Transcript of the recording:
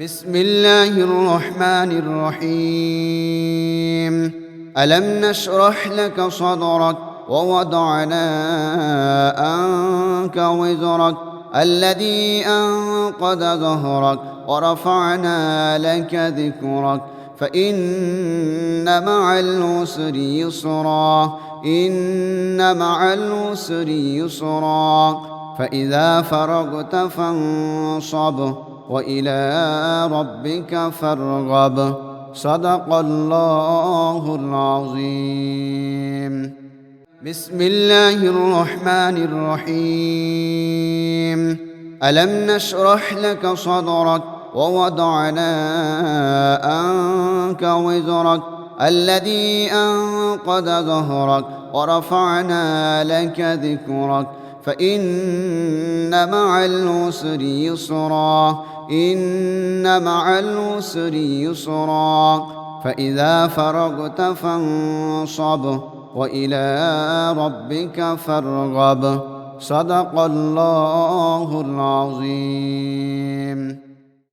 بسم الله الرحمن الرحيم. ألم نشرح لك صدرك ووضعنا أنك وزرك الذي أنقذ ظهرك ورفعنا لك ذكرك. فإن مع العسر يسرا إن مع العسر يسرا. فإذا فرغت فانصب. وإلى ربك فارغب. صدق الله العظيم. بسم الله الرحمن الرحيم. ألم نشرح لك صدرك ووضعنا أنك وزرك الذي أنقذ ظهرك ورفعنا لك ذكرك. فإن مع العسر يسرا إن مع العسر يسرا فإذا فرغت فانصب وإلى ربك فارغب صدق الله العظيم